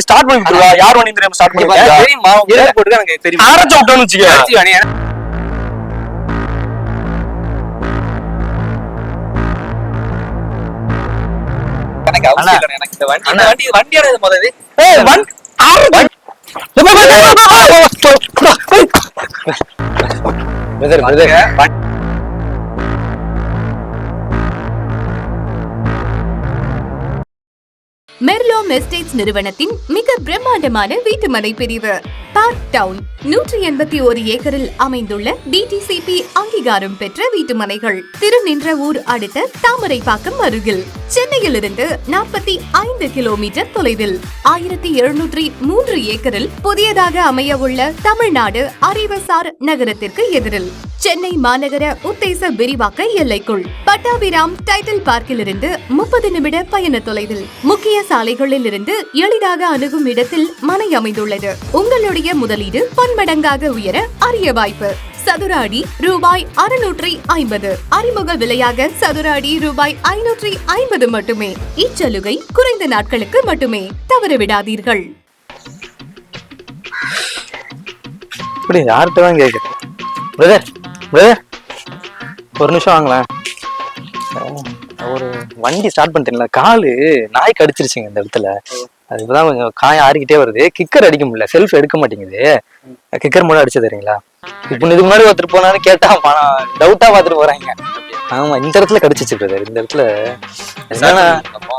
நீ ஸ்டார்ட் பண்ணி விட்டுருவா யார் வண்டி தெரியாம ஸ்டார்ட் பண்ணி? தெரியுமா போட்டு எனக்கு தெரியும் அரைச்சு விட்டோம்னு வச்சுக்க வண்டி மெர்லோம் எஸ்டேட்ஸ் நிறுவனத்தின் மிக பிரம்மாண்டமான வீட்டுமனை பிரிவு. பார்க் டவுன் நூற்றி எண்பத்தி ஒரு ஏக்கரில் அமைந்துள்ள டிடிசிபி அங்கீகாரம் பெற்ற வீட்டுமனைகள். திருநின்ற ஊர் அடுத்த தாமரைப்பாக்கம் அருகில். சென்னையில் இருந்து நாற்பத்தி ஐந்து கிலோமீட்டர் தொலைவில். ஆயிரத்தி எழுநூற்றி மூன்று ஏக்கரில் புதியதாக அமைய உள்ள தமிழ்நாடு அறிவசார் நகரத்திற்கு எதிரில். சென்னை மாநகர உத்தேச விரிவாக்க எல்லைக்குள். பட்டாபிராம் டைட்டில் பார்க்கிலிருந்து முப்பது நிமிட பயண தொலைவில். முக்கிய சாலைகளில் இருந்து எளிதாக அணுகும் இடத்தில் மனை அமைந்துள்ளது. உங்களுடைய முதலீடு பன்மடங்காக உயர அரிய வாய்ப்பு. சதுர அடி ரூபாய் அறுநூற்றி ஐம்பது. அறிமுக விலையாக சதுர அடி ரூபாய் ஐநூற்றி ஐம்பது மட்டுமே. இச்சலுகை குறைந்த நாட்களுக்கு மட்டுமே. தவறவிடாதீர்கள் இப்படி யார்கிட்ட தான் கேட்குறேன் பிரதர் பிரதர் ஒரு நிமிஷம் வாங்களேன். வண்டி ஸ்டார்ட் பண்ணிட்டேன்ல காலு நாய் கடிச்சிருச்சுங்க இந்த இடத்துல. அது இப்பதான் கொஞ்சம் காயம் ஆறிக்கிட்டே வருது. கிக்கர் அடிக்க முடியல செல்ஃப் எடுக்க மாட்டேங்குது. கிக்கர் மூலம் அடிச்சு தரீங்களா இப்போ இதுக்கு முன்னாடி ஒருத்தர் போனாலும் கேட்டா டவுட்டா பார்த்துட்டு போறாங்க. ஆமா இந்த இடத்துல கடிச்சிச்சு பிரதர் இந்த இடத்துல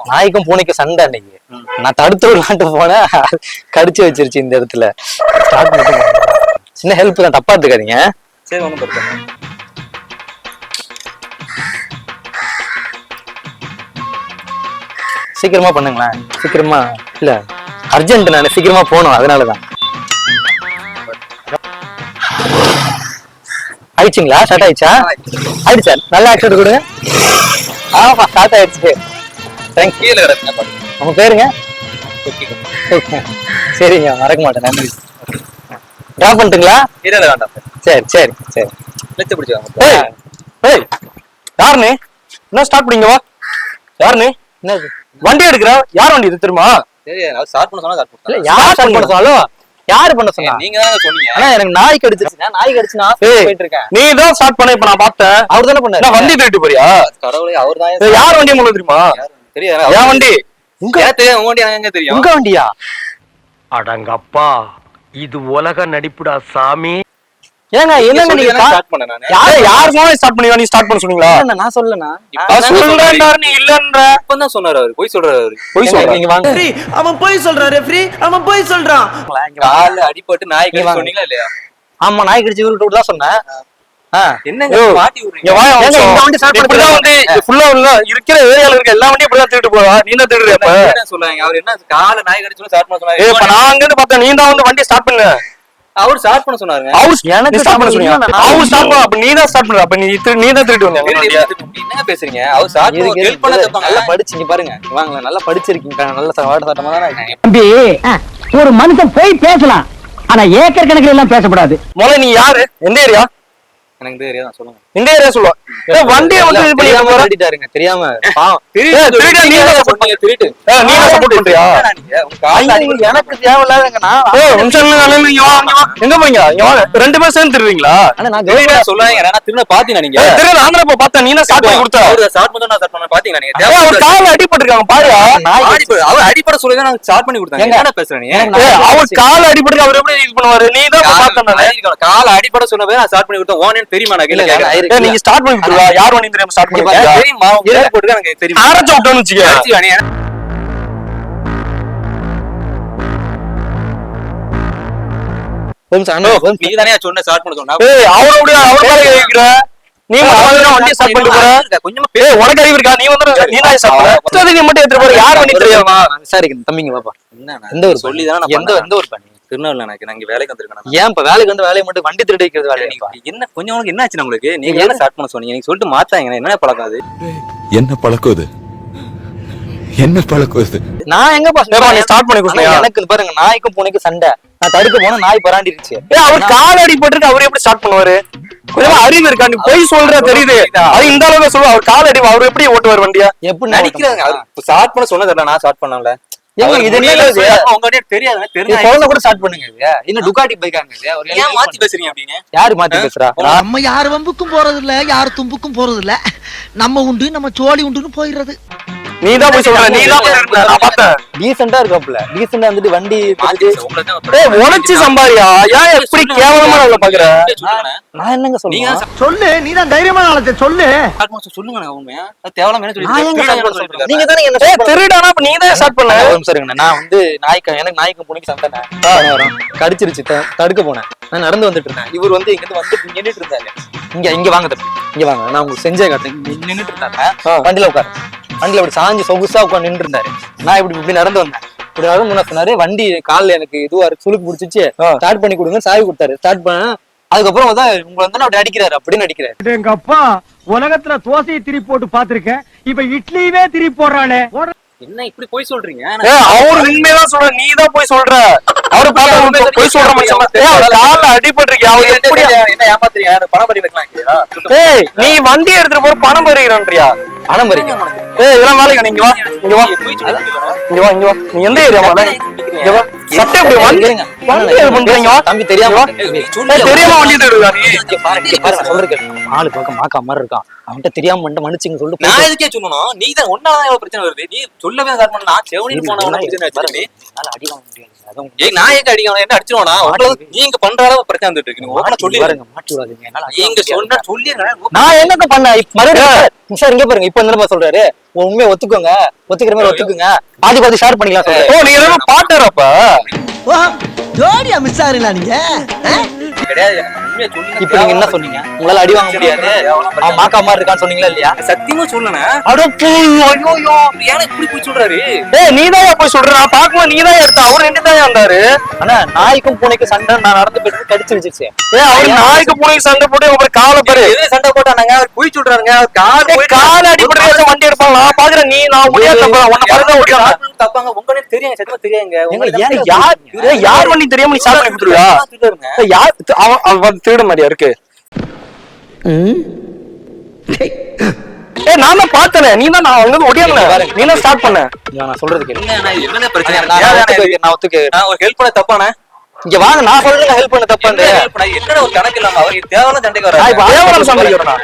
நாய்க்கும் பூனைக்கும் சண்டை அன்னைக்கு. நான் தடுத்து விடலான்ட்டு போனேன் கடிச்சு வச்சிருச்சு இந்த இடத்துல. மட்டும். சின்ன ஹெல்ப் தான் தப்பா எடுத்துக்காதீங்க. சரி ஒன்றும் பிரச்சனை சீக்கிரமா பண்ணுங்களேன். சீக்கிரமா இல்ல அர்ஜென்ட் நான் சீக்கிரமா போகணும் அதனாலதான். ஆயிடுச்சுங்களா? ஸ்டார்ட் ஆயிடுச்சா? ஆயிடுச்சா நல்ல ஆக்சன் கொடுங்க. ஆமா ஸ்டார்ட் ஆயிடுச்சு. கீழே கிடக்குங்க பாருங்க. சரிங்க மறக்க மாட்டேன். நன்றி. டிராப் பண்ணிட்டுங்களா? கீழே வேண்டாம் சரி. சரி சரி லட்சம் பிடிச்சாங்க ஏய் ஏய் யார் நீ என்ன ஸ்டார்ட் பண்ணீங்க வா யார் நீ என்னது வண்டி எடுக்கிற? யார் வண்டி இது தெரியுமா? ஸ்டார்ட் பண்ண சொன்னா ஸ்டார்ட் யார் பண்ண சொன்னாலும் யாரு பண்ண சொன்னா? நீங்க தான் சொன்னீங்க. ஆனா எனக்கு நாய் கடிச்சிருச்சு நாய் கடிச்சு நான் ஏய். போயிட்டு இருக்கேன். நீ தான் ஸ்டார்ட் பண்ண இப்ப நான் பார்த்தேன். அவர் தானே பண்ணாரு. வண்டி திருட்டு போறியா? கடவுளே அவர் தான் யார் வண்டி உங்களுக்கு தெரியுமா? தெரியாது என் வண்டி? எனக்கு தெரியும் உங்க வண்டி எனக்கு எங்க தெரியும்? உங்க வண்டியா? அடங்கப்பா இது உலக நடிப்புடா சாமி. ஏங்க என்னங்க நீங்க ஸ்டார்ட் பண்ணேன் நானு. யாரு ஏய், யார் மூலம் ஸ்டார்ட் பண்ணி நீ ஸ்டார்ட் பண்ண சொன்னீங்களா? நான் சொல்லனா நான். சொல்றேன்டாரு நீ இல்லன்ற இப்பதான் சொன்னாரு அவரு போய் சொல்றாரு அவரு. போய் சொல்ற நீங்க வாங்க. ரெஃப்ரி அவன் போய் சொல்றான் ரெஃப்ரி அவன் போய் சொல்றான். கால அடிபட்டு நாய். சொன்னீங்களா இல்லையா? ஆமா நாய் கடிச்சு இவர்கிட்ட தான் சொன்னேன். என்னங்க மாட்டி இங்க விடுறீங்க. இந்த வண்டி start பண்ண வந்து ஃபுல்லா உள்ள இருக்கிற ஏரியால இருக்க எல்லா வண்டியும் இப்படிதான் திருட்டு போவா நீ என்ன திருடுற அப்ப என்ன சொல்றாங்க? அவர் என்ன கால நாய் கடிச்சு ஸ்டார்ட் பண்ண ஏய் இப்ப சொன்னாரு நான் அங்க இருந்து பார்த்தேன் நீ தான் வந்து வண்டி ஸ்டார்ட் பண்ணு. அவர் ஸ்டார்ட் பண்ண சொன்னாருங்க. அவர் எனக்கு ஸ்டார்ட் பண்ண சொன்னீங்க அவர் ஸ்டார்ட் பண்ண அப்ப நீ தான் ஸ்டார்ட் பண்ண அப்ப நீ திரு- நீ தான் திருட்டு வந்தீங்க என்னங்க பேசுறீங்க? அவர் ஸ்டார்ட் பண்ண ஹெல்ப் பண்ண நல்லா படிச்சீங்க பாருங்க. வாங்களேன் நல்லா படிச்சிருக்கீங்க. நல்ல சவாட சட்டமா தானே இருக்கீங்க. தம்பி ஒரு மனுஷன் போய் பேசலாம். ஆனா ஏக்கர் கணக்கில் எல்லாம் பேசக்கூடாது முதல்ல நீ யாரு? எந்த ஏரியா எனக்கு சொல்லுங்க இந்த ஏரியா சொல்லுவா? ஏய் வண்டியை வந்து இது பண்ணி திருடிட்டாருங்க தெரியாம. பாவம் ஏய், திருடியா நீ தான் support பண்ணீங்க திருட்டு. ஏய், நீ தான் சப்போர்ட் பண்றியா? நீங்க? எனக்கு தேவையில்லாதங்க நான் ஏய் நிமிஷம் இல்ல, இல்ல, இல்ல, இங்க வா, இங்க வா. எங்க போறீங்க? ரெண்டு பேரும் சேர்ந்து நான் கவர்மெண்ட் நான் திரும்ப பாத்தீங்க நீங்க? நாங்க இப்ப பார்த்தேன். நீ ஸ்டார்ட் பண்ணி கொடுத்த? அவரு ஸ்டார்ட் பண்ணா ஸ்டார்ட் பண்ண பாத்தீங்களா நீங்க? அவர் கால்ல அடிபட்டிருக்காங்க அடிப்படை அவர் அடிப்படை சொல்லி நான் ஸ்டார்ட் பண்ணி கொடுத்தாங்க. என்ன பேசுறேன் அவர் கால் அடிபட்டு அவர் எப்படி இது பண்ணுவாரு? நீ தான் நானு. கால நான் ஸ்டார்ட் பண்ணி கொடுத்தேன். ஓனேன்னு தெரியுமா நான் கேட்கறேன். ஏய், நீங்க ஸ்டார்ட் பண்ணி கொடுத்துருவா யார் வண்டி தெரியாம ஸ்டார்ட் பண்ணி இங்க எனக்கு தெரியுமா போட்டு எனக்கு தெரியும். அரைச்சு விட்டோம்னு வச்சுக்க. நீ தானே சொன்ன ஸ்டார்ட் பண்ண சொன்னா. ஏய் கை வைக்கிற நீ மட்டும் வண்டி ஸ்டார்ட் பண்ணிட்டு போற. கொஞ்சமா ஏய் உனக்கு அறிவு இருக்கா? நீ வந்து நீ தான் ஸ்டார்ட் பண்ண அடுத்தது நீ மட்டும் எடுத்துட்டு போற. யார் வண்டி தெரியாமா? விசாரிக்கிறேன் தம்பிங்க பாப்பா என்ன எந்த ஒரு சொல்லி தானே எந்த எந்த ஒரு பண்ணி திருநெல்வேலி எனக்கு நான் இங்க வேலைக்கு வந்திருக்கேன் ஏன் இப்ப வேலைக்கு வந்து வேலையை மட்டும் வண்டி திருடி வைக்கிறது நீங்க என்ன கொஞ்சம் உனக்கு என்ன ஆச்சு உங்களுக்கு? நீங்க என்ன ஸ்டார்ட் பண்ண சொன்னீங்க? நீங்க சொல்லிட்டு மாத்தாங்க என்ன பழக்கம் அது? என்ன பழக்கம் இது? என்ன பழக்கம் இது? நான் எங்க பா ஏப்பா, நீ start பண்ணி கொடுத்தியா? ஆனா எனக்கு பாருங்க நாய்க்கும் பூனைக்கும் சண்டை. நான் தடுக்க போனா நாய் பராண்டிருச்சு. அவர் கால் அடிபட்டு அவர் எப்படி ஸ்டார்ட் பண்ணுவாரு? கொஞ்சமா அறிவு இருக்கா? நீ போய் சொல்ற தெரியுது. அது இந்த அளவுக்கு சொல்லுவா. அவர் கால் அடி அவர் எப்படி ஓட்டுவார் வண்டியா? எப்படி நடிக்கிறாங்க. ஸ்டார்ட் பண்ண சொன்னதில்ல நான் ஸ்டார்ட் பண்ணல. குழந்தை கூட ஸ்டார்ட் பண்ணுங்க என்ன டுகாட்டி பைக்காங்க மாத்தி பேசுறீங்க அப்படின்னு? யாரு மாத்தி பேசுறா? நம்ம யார் வம்புக்கும் போறது இல்ல யார் தும்புக்கும் போறது இல்ல நம்ம உண்டு நம்ம சோழி உண்டுன்னு போயிடுறது. நீ தான் போய் சொல்ற நீ தான் போய் இருந்த, நான் பார்த்தேன். டீசெண்டா இருக்காப்ல டீசெண்டா வந்துட்டு வண்டி ஏய் உழைச்சு சம்பாரியா? ஏன் எப்படி கேவலமா அவளை பாக்குற சொல்லுங்கண்ணே. நான் என்னங்க சொல்லுங்க தான் சொல்லு நீ தான் தைரியமான ஆளத்தை சொல்லு. start பண்ண சொல்லுங்கண்ணே உண்மையா? என்ன நீங்க தானே என்ன ஏய் திருடானா நீ தான் ஸ்டார்ட் பண்ண? இருங்கண்ணே. நான் வந்து நாய்க்கு எனக்கு நாய்க்கு புனிக்கு வரும். கடிச்சிருச்சு தடுக்க போனேன். நான் நடந்து வந்துட்டு இருந்தேன். இவர் வந்து இங்க இருந்து வந்து நின்னுட்டு இருந்தாரு. இங்க இங்க வாங்க இங்க வாங்க நான் உங்களுக்கு செஞ்சே காட்டுறேன். நின்னுட்டு இருந்தாங்க வண்டியில உட்காரு. வண்டியில இப்படி சாஞ்சு சொகுசா உட்காந்து நின்று இருந்தாரு நான் இப்படி இப்படி நடந்து வந்தேன். இப்படி வரும் முன்ன சொன்னாரு வண்டி கால்ல எனக்கு இதுவா இருக்கு சுளுக்கு பிடிச்சிச்சு. ஸ்டார்ட் பண்ணி கொடுங்க சாவி கொடுத்தாரு. ஸ்டார்ட் பண்ண அதுக்கப்புறம் தான் உங்களை வந்து அப்படி அடிக்கிறாரு அப்படின்னு அடிக்கிறாரு. எங்க அப்பா உலகத்துல தோசையை திருப்பி போட்டு பாத்திருக்கேன் இப்ப இட்லியவே திருப்பி போடுறானே என்ன இப்படி போய் சொல்றீங்க? ஏய் அவர் உண்மையதான் சொல்ற நீ தான் போய் சொல்ற. அவரு பார்த்தா போய் சொல்ற மனுஷன் ஏய் அவர் கால்ல அடிபட்டிருக்கு அவர் எப்படி என்ன ஏமாத்துறீங்க? பணம் பறி வைக்கலாம்? ஏய் நீ வண்டி எடுத்துட்டு போற பணம் பறிக்கிறன்றியா? பணம் பறிக்க. ஏய் இதெல்லாம் வேலைக்கு நீங்க வா இங்க வா. இங்க வா இங்க வா. நீ எந்த ஏரியா இங்க வா. சட்டை இப்படி பண்றீங்க? தம்பி தெரியாம சொல்லு. தெரியாம வண்டி. ஆளு பார்க்க மாக்கா மாதிரி இருக்கான். அவன்கிட்ட தெரியாம மட்டும் மன்னிச்சுங்க சொல்லிட்டு நான் எதுக்கே சொல்லணும்? நீ தான் பிரச்சனை வருது. நீ சொல்லவே நான் செவனின்னு போன உடனே பிரச்சனை வச்சிருக்கேன் என்னால அடி வாங்க முடியாது. அதான் உங்களுக்கு ஏய் நான் எங்க அடிக்கணும் என்ன அடிச்சிருவானா? நீங்க பண்ற அளவு பிரச்சனை வந்துட்டு இருக்கு. சொல்லி பாருங்க மாட்டி விடாதீங்க. நீங்க. சொன்னா நான் என்னங்க மறுபடியும் சார் இங்க பாருங்க. இப்ப என்ன சொல்றாரு? உண்மையை ஒத்துக்கோங்க. ஒத்துக்கிற மாதிரி ஒத்துக்குங்க. பாதி பாதி ஷேர் பண்ணிக்கலாம் சொல்றாரு ஓ நீ எதோ பாட்டர் அப்ப? ஜோடியா மிஸ் ஆகுறீங்களா நீங்க? கிடையாது. இப்ப நீங்க என்ன சொன்னீங்க? உங்களால அடி வாங்க முடியாது. அவன் மாக்கா மாதிரி இருக்கான்னு சொன்னீங்களா இல்லையா? சத்தியமா போய் ஐயோ ஏன்னா இப்படி போய் சொல்றாரு? ஏய் நீ தான் போய் சொல்ற? நான் பாக்கும்போது நீ தான் எடுத்த அவர் ரெண்டு தான் வந்தாரு. ஆனா நாய்க்கும் பூனைக்கும் சண்டை நான் நடந்து போயிட்டு கடிச்சு வச்சிருச்சு. ஏய் அவர் நாய்க்கு பூனைக்கு சண்டை போட்டு அவர் காலை பாரு. சண்டை போட்டானாங்க? அவர் போய் சொல்றாருங்க. ஏய், கால் அடிப்படையில வண்டி எடுப்பாங்க. நான் பாக்குறேன் நீ நான் முடியாது உன்னை பாருங்க தப்பாங்க உங்க தெரியும் சத்தியமா தெரியாங்க யார் யார் வண்டி தெரியாம நீ கொடுத்துருவியா? ஏய், யார் அவன் திருட மாதிரியா இருக்கு ஏய் நான் தான் பார்த்தனே. நீ தான் நான் வந்து ஒடியாங்க நீ தான் ஸ்டார்ட் பண்ண. நான் சொல்றது கேளு. என்ன பிரச்சனை நான் ஒத்துக்க- நான் ஒரு ஹெல்ப் பண்ண தப்பானே? இங்க வாங்க நான் சொல்றேன் ஹெல்ப் பண்ண தப்பா என்ன ஒரு கணக்கு இல்லாம அவர் தேவையான சண்டைக்கு சண்டைக்கு வரணும்.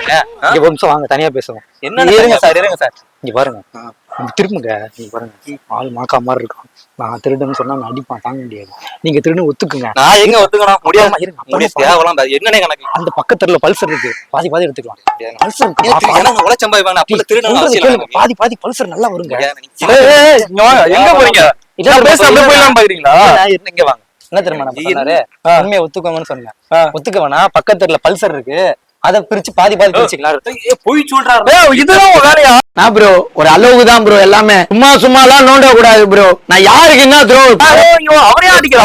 இங்க நிமிஷம் வாங்க தனியா பேசுவோம் என்ன இருங்க சார் இருங்க சார். இங்க பாருங்க. திரும்புங்க நீங்க பாருங்க. ஆள் மாக்கா மாதிரி இருக்கான் நான் திருடுன்னு சொன்னா நான் அடிப்பான். தாங்க முடியாது. நீங்க திருடுன்னு ஒத்துக்குங்க. நான் எங்க ஒத்துக்கணும் முடியாது. ஆமா, இருங்க. முடியாது. தேவலாம் என்னனே கணக்கு அந்த பக்கத்துல பல்சர் இருக்கு. பாதி பாதி எடுத்துக்கலாம். பல்சர். இல்லை. பாதி பாதி பல்சர் நல்லா வருங்க. எங்க போறீங்க? என்ன சொன்னாரு உண்மையை ஒத்துக்கோங்கன்னு சொன்னேன். ஒத்துக்க வேணாம். பக்கத்துல பல்சர் இருக்கு. அத பிரிச்சு பாதி பாதி பிரிச்சுக்கலாம். பொய் சொல்றாரு. ஏய், இதுதான் வேலையா? நான் ப்ரோ ஒரு அளவுக்கு தான் ப்ரோ எல்லாமே. சும்மா சும்மா எல்லாம் நோண்ட கூடாது ப்ரோ நான் யாருக்கு என்ன த்ரோ அவரே அடிக்கிறா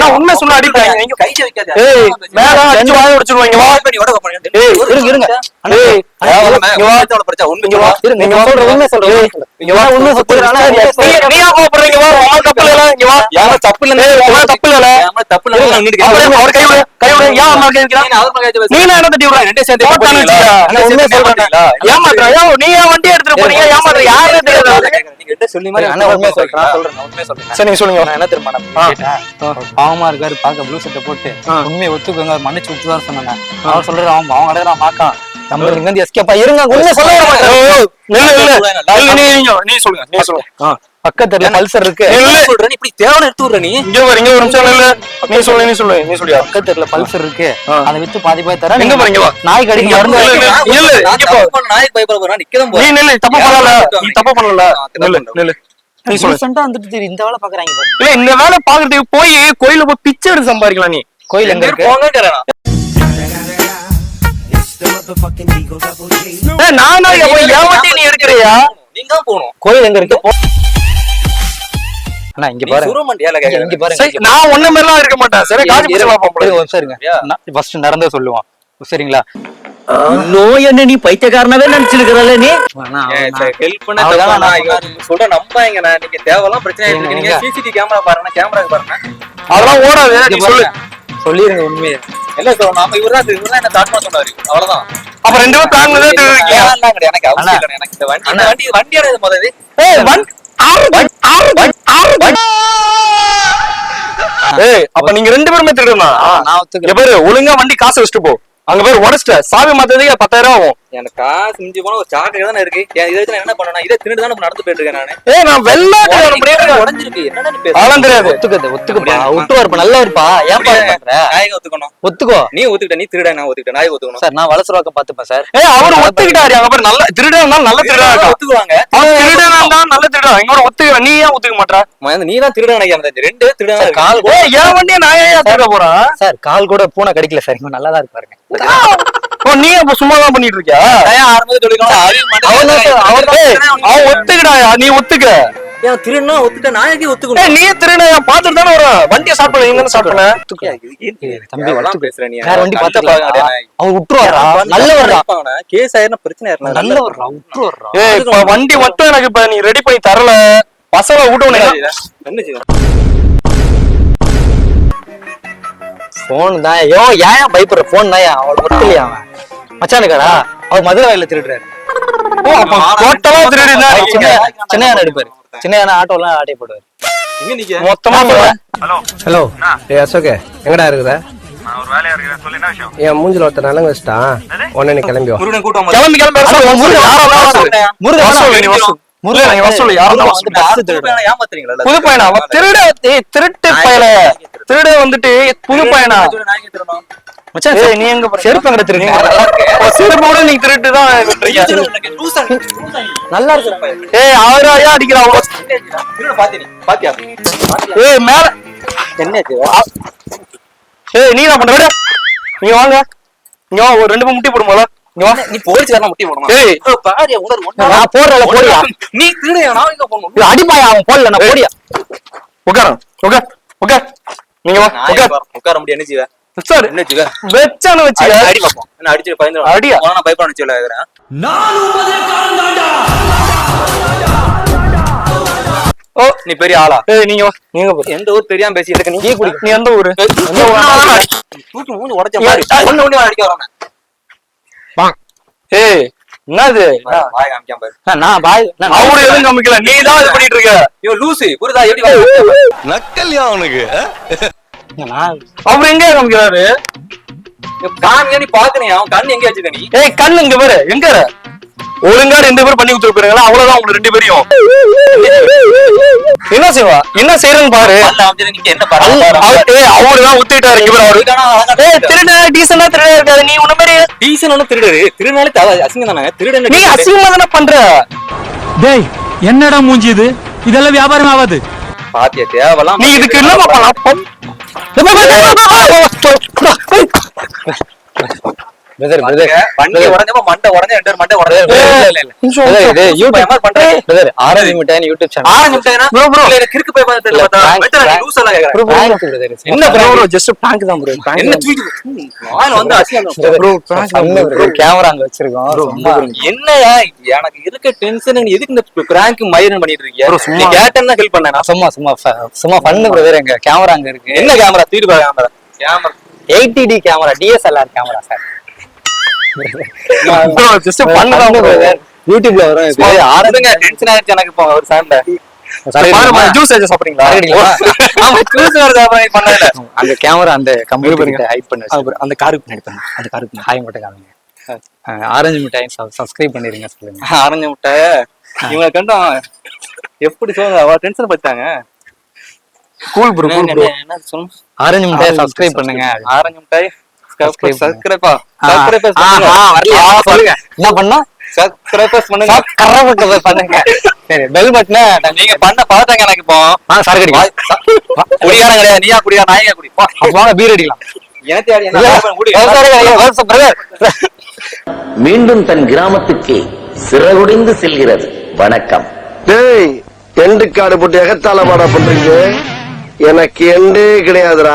நான் உண்மை சொன்ன அடிப்பேன். இங்க கையை வைக்காத. ஏய் மேல அடிச்சு வாய. ஏய், இருங்க இருங்க. பாவமா இருக்காரு பாக்க ப்ளூ சட்டை போட்டு உண்மையை ஒத்துக்கோங்க மன்னிச்சு விட்டுதான் சொன்னாங்க அவர் சொல்றாரு அவன் அவன் மாக்கான் எஸ்கேப்பா இருங்க சொல்ல மாட்டேன். நில்லு, நீ சொல்லுங்க நீ சொல்லுங்க பக்கத்துல பல்சர் இருக்கு. சொல்ற நீ இப்படி தேவனை எடுத்து விடுற நீ? இங்க வர இங்க ஒரு நிமிஷம் நில்லு. நீ சொல்லு நீ சொல்லு நீ சொல்லியா? பக்கத்துல பல்சர் இருக்கு. அதை வித்து பாதி பாதி தரேன். எங்க போறீங்க? வா. நாய் கடிக்கு மருந்து இல்ல, இல்ல, வாங்கி- இல்ல, நான் இங்க தப்பு போ. பண்ண நாய்க்கு பயப்பட போறேன் நிக்கதான் நீ போறேன் நில்லு தப்பு பண்ணல. நீ தப்பு பண்ணல. நில்லு நில்லு. நீ சொல்லு. வந்துட்டு இந்த வேலை பாக்குறாங்க இல்ல இந்த வேலை பாக்குறதுக்கு போய் கோயில போய் பிச்சை எடுத்து சம்பாதிக்கலாம் நீ. கோயில் எங்க இருக்கு? நானா போய் வண்டி நீ எடுக்கிறியா நீங்க தான் போகணும் கோயில் எங்க இருக்கு? போ- அண்ணா இங்க நீ பாருங்க சுரமண்டியால இங்க- இங்க பாருங்க சரி நான் ஒண்ணு மாதிரிலாம் இருக்க மாட்டேன். சரி காஜி ஃபர்ஸ்ட் நடந்தே சொல்லுவோம் சரிங்களா? நோய் என்ன நீ பைத்தியக்காரனவே நினைச்சிருக்கிறல்ல நீ. ஹெல்ப் பண்ண சொல்ற நம்பாங்க நான் நீங்க தேவையெல்லாம் பிரச்சனை இருக்கு. நீங்க? சிசிடிவி கேமரா பாருங்க கேமரா பாருங்க அதெல்லாம் ஓடாது. நீ சொல்லு. சொல்லிருங்க உண்மையை. இல்ல சார் நாம இவர் தான் என்ன ஸ்டார்ட் பண்ண சொன்னாரு. அவ்வளவுதான். அப்ப ரெண்டு பேரும் தாங்கினதே தெரிவிக்கீங்க. எனக்கு அவசியம் இல்லை எனக்கு இந்த வண்டி இந்த வண்டி வண்டியோட இது. முதல்ல ஏய் வண்டி ஆறு வண்டி ஆறு வண்டி ஆறு ஏய் அப்ப நீங்க ரெண்டு பேருமே திருடணும் நான் ஒத்துக்கிறேன் பாரு ஒழுங்கா வண்டி காசு வச்சுட்டு போ. அங்க பேர் உடச்சிட்ட. சாவி மாத்ததுக்கு பத்தாயிரம் ஆகும். எனக்கு காசு மிஞ்சி போனா ஒரு சாக்கடை தானே இருக்கு. இதை வச்சு என்ன பண்ணணும் இதை திருட்டு தானே நடந்து போயிட்டு இருக்கேன் நானு. ஏய் நான் வெள்ளாட்டு உடஞ்சிருக்கு? அதெல்லாம் தெரியாது. ஒத்துக்கது ஒத்துக்குப்பா. ஒட்டுவாருப்பா நல்லா இருப்பா. ஏன் எங்க ஒத்துக்கணும். ஒத்துக்கோ. நீ ஒத்துக்கிட்ட நீ திருட நான் ஒத்துக்கிட்ட நான் ஒத்துக்கணும். சார் நான் வளசரவாக்கம் பாத்துப்பேன் சார். ஏய் அவர் ஒத்துக்கிட்டாரு. அங்க பேர் நல்ல திருடா இருந்தாலும் நல்ல திருடா ஒத்துக்குவாங்க. அவன் திருடனா இருந்தாலும் நல்ல நீ ஏன் ஒத்துக்க மாட்டா மகன், நீ தான் திருட நினைக்கிறேன் ரெண்டு திருட சார், கால் ஏய் என் வண்டியை நான் ஏன் திருட போறான் சார் கால் கூட பூனை கடிக்கல சார். இவன் நல்லா தான் இருக்கு பாருங்க. ஓ நீ அப்ப சும்மா தான் பண்ணிட்டு இருக்கியா அவன் ஒத்துக்கிடா நீ ஒத்துக்க. ஏன் திருடுனா ஒத்துக்கிட்ட? நான் எங்க ஏய் ஒத்துக்கணும் நீ திருட பாத்துட்டு தானே வர? வண்டியை ஸ்டார்ட் பண்ண நீங்க ஸ்டார்ட் பண்ண. தம்பி, தம்பி பேசுற நீ. வேற வண்டி பார்த்தா அவன். விட்டுருவாரா நல்ல வர்றா கேஸ் ஆயிரம் பிரச்சனை ஆயிரும் நல்ல வர்றா விட்டுருவாரா ஏய் இப்ப வண்டி மட்டும் எனக்கு இப்ப நீ ரெடி பண்ணி தரல. பசங்களை விட்டு என்ன போன் தான். ஐயோ ஏன் பயப்படுற? போன் தான் அவள் ஒத்துலையா அவன்? மச்சானுக்காடா அவர் மதுரை வயல திருடுறாரு. டோட்டலா திருடி சின்ன சின்ன யானை அடிப்பாரு? சின்ன யானை ஆட்டோ போடுவாரு. மொத்தமா சொல்றேன். ஹலோ. ஏ அசோகே எங்கடா இருக்குத? என் மூஞ்சில ஒருத்தர் நலங்கு வச்சுட்டான். உடனே கிளம்பி வா. முருகன் கூட்டம் கிளம்பி கிளம்பி. முருகன் புது பையனா திருட திருட்டு பயல. திருட வந்துட்டு புது பையனா நீ எங்க செருப்பு எங்கட திருடுங்க செருப்பு கூட நீ திருட்டு தான் விட்டுறீங்க. நல்லா இருக்கு. ஏய் அவரு ஐயா அடிக்கிறான் ஏய் மேல ஏய் நீ என்ன பண்ற. விடு. நீ வாங்க. இங்க ஒரு ரெண்டு மூணு முட்டி வா நீ போலீஸ் வரலாம் முட்டி போடணும்? ஏய். உணர்வு நான் போடியா? நீ திருடையா நான் எங்க போகணும் இது அடிப்பாயா? அவன் போடல நான் உட்கார உட்கார் உட்கார் நீங்க வா நான் உட்கார் உட்கார- முடியும்? என்ன செய்வ சார் என்ன செய்வ வெச்சானு வச்சுக்க. அடி பாப்போம். என்ன அடிச்சு பயந்து அடியா? நான் பயப்பட நினைச்சு இருக்கிறேன் ஓ. நீ பெரிய ஆளா? ஏய் நீங்க நீங்க எந்த ஊர்? தெரியாம பேசிட்டு இருக்க நீ? நீ எந்த ஊரு எந்த ஊரு? தூக்கி மூஞ்சி உடைச்ச மாதிரி. ஒண்ணு ஒண்ணு அடிக்க வரானே ஏய் என்னது? வாய் காமிக்காம பாரு. நான் பாய் அவரு எதுவும் காமிக்கல. நீ தான் இது பண்ணிட்டு இருக்க. இவன் லூசு புரியுதா? எப்படி? நக்கல்யா அவனுக்கு? அவர் எங்க காமிக்கிறாரு? காமியா நீ பாக்கணும் அவன் கண்ணு எங்க நீ? ஏய் கண்ணு இங்க பாரு. எங்க? ஒழுங்கா ரெண்டு பேரும் பண்ணி கொடுத்துட்டு போயிருங்களா அவ்வளவுதான் உங்க ரெண்டு பேரையும். என்ன செய்வா என்ன செய்யறன்னு பாரு. என்ன அவருதான் உத்திட்டாரு இங்க திருட டீசெண்டா திருட இருக்காது நீ மாதிரி டீசன் ஒண்ணு திருடரு. திருநாளே அசிங்கம் தானே? திருடன் நீ அசிங்கமா தானே பண்ற? டேய் என்னடா மூஞ்சி இது? இதெல்லாம் வியாபாரம் ஆகாது. பாத்தியா தேவலாம் நீ இதுக்கு என்னமா பண்ணலாம் பிரதர் பிரதர் உடஞ்சப்ப மண்டை உடஞ்ச ரெண்டு மண்டை உடஞ்ச. இது யூடியூப் பண்றேன். பிரதர் ஆரம்பி மிட்டாய் யூடியூப் சேனல் ஆரஞ்சு. இல்ல, கிறுக்கு போய் பார்த்து தெரியல பார்த்தா prank, வெத்தலை prank. லூஸ் எல்லாம் கேக்குறேன். பிரதர் என்ன ப்ரோ ஜஸ்ட் பிராங்க் தான் ப்ரோ என்ன தூக்கி வாயில வந்து அசிங்கம் ப்ரோ கேமரா அங்க வச்சிருக்கோம். என்னயா? எனக்கு இருக்க டென்ஷன் எதுக்கு இந்த பிராங்க் மயிரன் பண்ணிட்டு இருக்கியா? Bro, சும்மா. கேட்டேன்னு ஹெல்ப் பண்ணேன் நான். சும்மா சும்மா சும்மா பண்ணு பிரதர் எங்க கேமரா அங்க இருக்கு. என்ன கேமரா போய் camera camera eighty D camera DSLR camera sir bro just பண்ணு bro. யூடியூப்ல வரும். ஆரம்பிங்க டென்ஷன் ஆயிடுச்சு எனக்கு இப்போ ஒரு சாண்ட ஜூஸ் சாப்பிடுறீங்களா? ஆமா ஜூஸ் வருது அப்புறம் பண்ணல அந்த கேமரா அந்த ஹைட் பண்ணி அது பாரு, அந்த காருக்கு பின்னாடி பாருங்க. அந்த காருக்கு ஹாய் மட்டும் காமிங்க ஆரஞ்சு மிட்டாய் சப்ஸ்கிரைப் பண்ணிருங்க சொல்லுங்க. ஆரஞ்சு முட்டை. இவங்க கண்டும் எப்படி சொல்லுங்க அவ tension பத்தாங்க cool bro cool bro orange மிட்டாய் சப்ஸ்கிரைப் பண்ணுங்க. ஆரஞ்சு முட்டாய் Subscribe சப்ஸ்கிரைபா ஆ, சப்ஸ்கிரைபர்ஸ் ஆ, ஆ, வரலையா? சொல்லுங்க. என்ன பண்ணா? சப்ஸ்கிரைபர்ஸ் பண்ணுங்க. கரப்பட்டு பண்ணுங்க. சரி பெல் பட்டனை நீங்க பண்ண பார்த்தாங்க எனக்கு இப்போ. ஆ சார் கிடையாது. நீயா குடியா நாயா குடி. வாங்க பீர் அடிக்கலாம். மீண்டும் தன் கிராமத்துக்கே சிறகுடைந்து செல்கிறது. வணக்கம். டேய் எண்டு காடு போட்டு எகத்தால பாடா பண்றீங்க. எனக்கு எண்டே கிடையாதுடா.